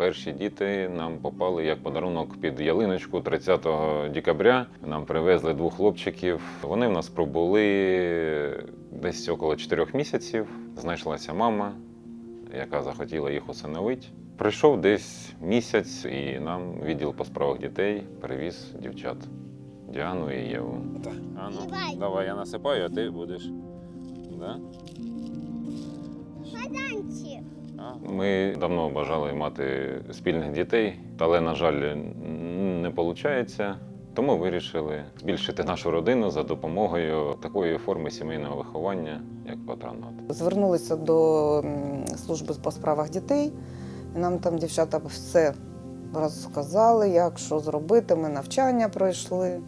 Перші діти нам попали як подарунок під ялиночку 30 декабря. Нам привезли двох хлопчиків. Вони в нас пробули десь около 4 місяців. Знайшлася мама, яка захотіла їх усиновити. Прийшов десь місяць, і нам відділ по справах дітей привіз дівчат Діану і Єву. А ну, Давай. давай я насипаю, а ти будеш. Да? Танці. Ми давно бажали мати спільних дітей, але, на жаль, не виходить. Тому вирішили збільшити нашу родину за допомогою такої форми сімейного виховання, як патронат. Звернулися до служби по справах дітей, і нам там дівчата все розказали, як що зробити. Ми навчання пройшли.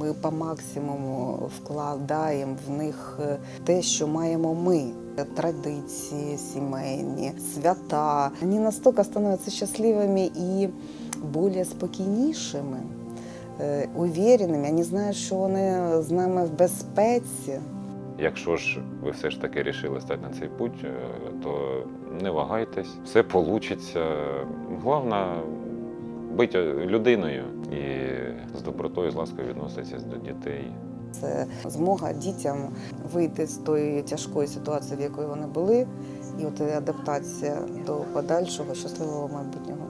Ми по максимуму вкладаємо в них е, те, що маємо ми. Традиції сімейні, свята. Вони настільки становляться щасливими і більш спокійнішими, е, увереними. Вони знають, що вони з нами в безпеці. Якщо ж ви все ж таки рішили стати на цей путь, е, то не вагайтесь, все вийде. Головне бути людиною і з і з ласкою відноситися до дітей. Це змога дітям вийти з тої тяжкої ситуації, в якої вони були, і от адаптація до подальшого щасливого майбутнього.